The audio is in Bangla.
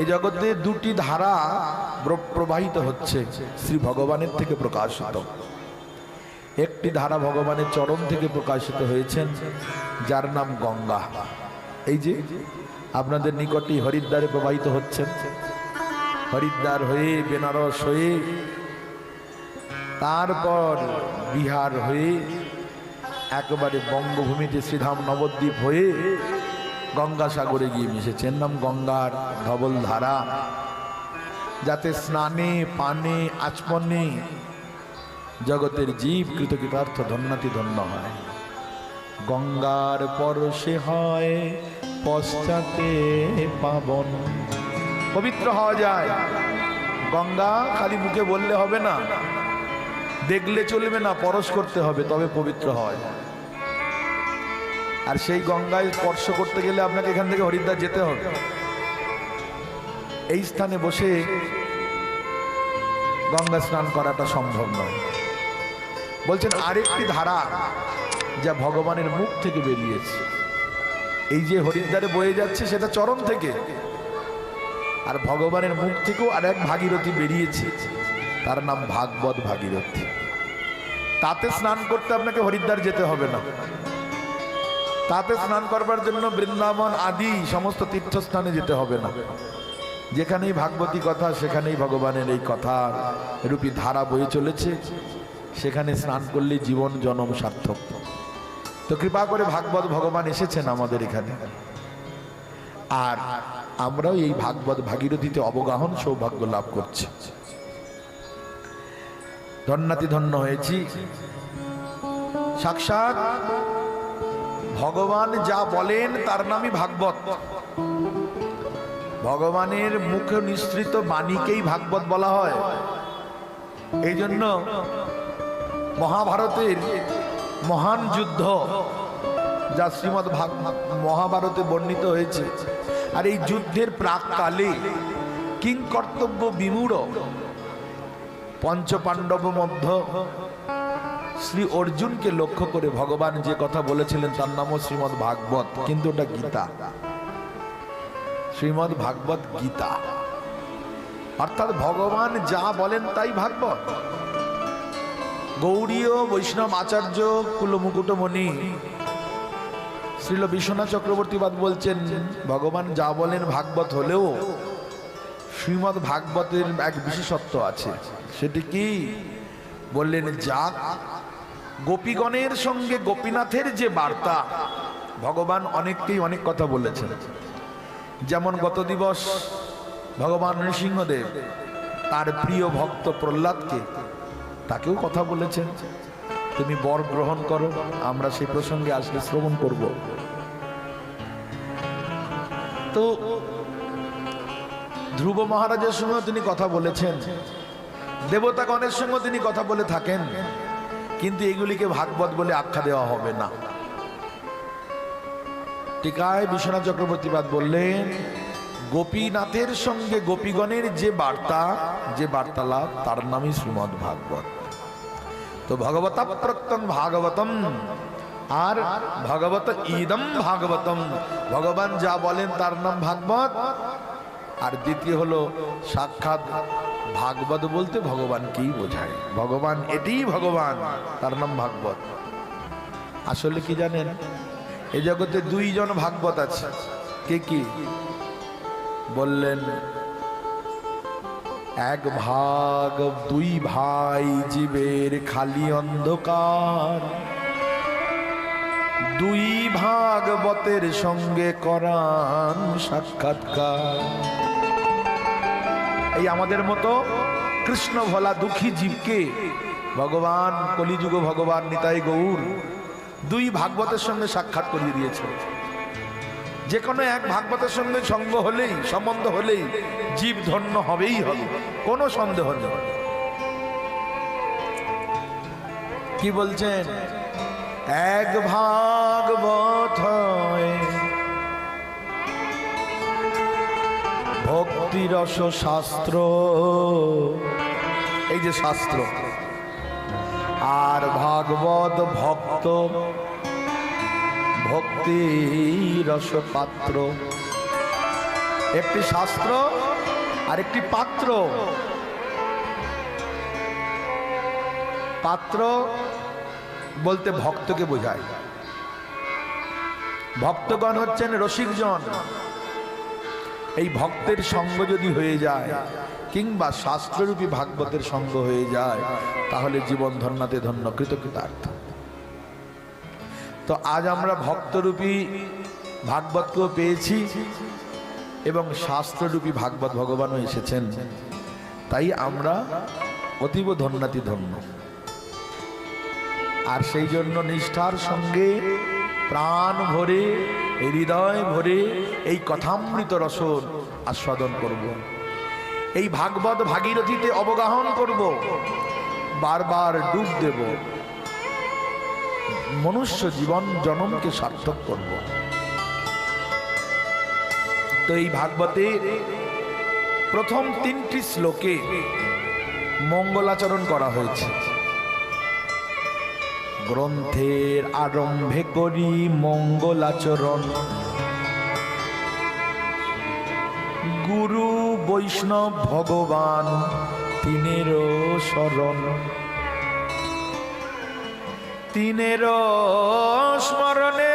এই জগতে দুটি ধারা প্রবাহিত হচ্ছে, শ্রী ভগবানের থেকে প্রকাশিত। একটি ধারা ভগবানের চরণ থেকে প্রকাশিত হয়েছেন, যার নাম গঙ্গা। এই যে, আপনাদের নিকটেই হরিদ্বারে প্রবাহিত হচ্ছেন। হরিদ্বার হয়ে, বেনারস হয়ে, তারপর বিহার হয়ে, একেবারে বঙ্গভূমিতে শ্রীধাম নবদ্বীপ হয়ে গঙ্গাসাগরে গিয়ে মিশেছেন। নাম গঙ্গার ধবল ধারা। যাতে স্নানে, পানে, আচমনে জগতের জীব কৃতকৃতার্থ ধন্যাতি ধন্য হয়। গঙ্গার পরশে হয় পশ্চাতে পাবন। পবিত্র হওয়া যায়। গঙ্গা খালি মুখে বললে হবে না। দেখলে চলবে না, পরশ করতে হবে, তবে পবিত্র হয়। আর সেই গঙ্গায় স্পর্শ করতে গেলে আপনাকে এখান থেকে হরিদ্বার যেতে হবে। এই স্থানে বসে গঙ্গা স্নান করাটা সম্ভব নয়। বলছেন, আরেকটি ধারা যা ভগবানের মুখ থেকে বেরিয়েছে। এই যে হরিদ্বারে বয়ে যাচ্ছে, সেটা চরণ থেকে। আর ভগবানের মুখ থেকেও আর এক ভাগীরথী বেরিয়েছে। তার নাম ভাগবত ভাগীরথী। তাতে স্নান করতে আপনাকে হরিদ্বার যেতে হবে না। তাতে স্নান করবার জন্য বৃন্দাবন আদি সমস্ত তীর্থস্থানে যেতে হবে না। যেখানেই ভাগবতী কথা, সেখানেই ভগবানের এই কথা রূপী ধারা বয়ে চলেছে। সেখানে স্নান করলে জীবন, জনম সার্থক। তো কৃপা করে ভাগবত ভগবান এসেছেন আমাদের এখানে। আর আমরাও এই ভাগবত ভাগীরথীতে অবগাহন, সৌভাগ্য লাভ করছি। ধন্যাতি ধন্য হয়েছি। সাক্ষাৎ ভগবান যা বলেন, তার নামই ভাগবত। ভগবানের মুখে নিঃসৃত বাণীকেই ভাগবত বলা হয়। এই জন্য মহাভারতের মহান যুদ্ধ, যা শ্রীমৎ ভাগ, মহাভারতে বর্ণিত হয়েছে, আর এই যুদ্ধের প্রাককালে কিং কর্তব্য বিমূঢ়। পঞ্চপাণ্ডব মধ্য শ্রী অর্জুনকে লক্ষ্য করে ভগবান যে কথা বলেছিলেন, তার নামও শ্রীমৎ ভাগবত, কিন্তু ওটা গীতা। শ্রীমৎ ভাগবত গীতা। অর্থাৎ ভগবান যা বলেন তাই ভাগবত। গৌড়ীয় বৈষ্ণব আচার্য কুলমুকুটমণি শ্রীল বিশ্বনাথ চক্রবর্তীবাদ বলছেন, ভগবান যা বলেন ভাগবত হলেও শ্রীমৎ ভাগবতের এক বিশেষত্ব আছে। সেটি কি? বললেন যা গোপীগণের সঙ্গে গোপীনাথের যে বার্তা, ভগবান অনেককেই অনেক কথা বলেছেন। যেমন গত দিবস ভগবান নৃসিংহদেব তার প্রিয় ভক্ত প্রহ্লাদকে তাকেও কথা বলেছেন। তুমি বর গ্রহণ করো, আমরা সেই প্রসঙ্গে আসলে শ্রবণ করব। তো ধ্রুব মহারাজের সঙ্গে তিনি কথা বলেছেন, দেবতাগণের সঙ্গে তিনি কথা বলে থাকেন। কিন্তু এগুলিকে ভাগবত বলে আখ্যা দেওয়া হবে না। টিকায় বিশ্বনাথ চক্রবর্তীবাদ বললেন, গোপীনাথের সঙ্গে গোপীগণের যে বার্তা, যে বার্তালাপ, তার নামই শ্রীমদ ভাগবত। তো ভগবতা প্রত্যং ভাগবতম, আর ভগবত ইদম ভাগবতম। ভগবান যা বলেন তার নাম ভাগবত। আর দ্বিতীয় হলো সাক্ষাৎ ভাগবত বলতে ভগবানকেই বোঝায়? ভগবান এটিই ভগবান, তার নাম ভাগবত। আসলে কি জানেন এই জগতে দুইজন ভাগবত আছে। কে কি? বললেন, এক ভাগ দুই ভাই জীবের খালি অন্ধকার। দুই ভাগবতের সঙ্গে করান সাক্ষাৎকার। এই আমাদের মতো কৃষ্ণ ভোলা দুঃখী জীবকে ভগবান কলিযুগ ভগবান নিতাই গৌর দুই ভাগবতের সঙ্গে সাক্ষাৎ করিয়ে দিয়েছে। যে কোনো এক ভাগবতের সঙ্গে সঙ্গ হলেই, সম্বন্ধ হলেই জীব ধন্য হবেই হবে, কোনো সন্দেহ নেই। কি বলছেন? এক ভাগবত ভক্তিরস শাস্ত্র এই যে শাস্ত্র। আর ভাগবত ভক্ত ভক্তি রস পাত্র একটি শাস্ত্র আর একটি পাত্র। পাত্র বলতে ভক্তকে বোঝায়। ভক্তগণ হচ্ছেন রসিকজন। এই ভক্তের সঙ্গ যদি হয়ে যায়, কিংবা শাস্ত্ররূপী ভাগবতের সঙ্গ হয়ে যায়, তাহলে জীবন ধন্যাতে ধন্য, কৃতকৃতার্থ। তো আজ আমরা ভক্তরূপী ভাগবতকেও পেয়েছি, এবং শাস্ত্ররূপী ভাগবত ভগবানও এসেছেন। তাই আমরা অতীব ধন্যাতি ধন্য। আর সেই জন্য নিষ্ঠার সঙ্গে প্রাণ ভরে হৃদয় ভরে এই কথামৃত রসন আস্বাদন করব। এই ভাগবত ভাগীরথীতে অবগাহন করব। বারবার ডুব দেব। মনুষ্য জীবন জনমকে সার্থক করব। তো এই ভাগবতে প্রথম তিনটি শ্লোকে মঙ্গলাচরণ করা হয়েছে। গ্রন্থের আরম্ভে করি মঙ্গলাচরণ। গুরু বৈষ্ণব ভগবান তিনেরও শরণ। তিনেরও স্মরণে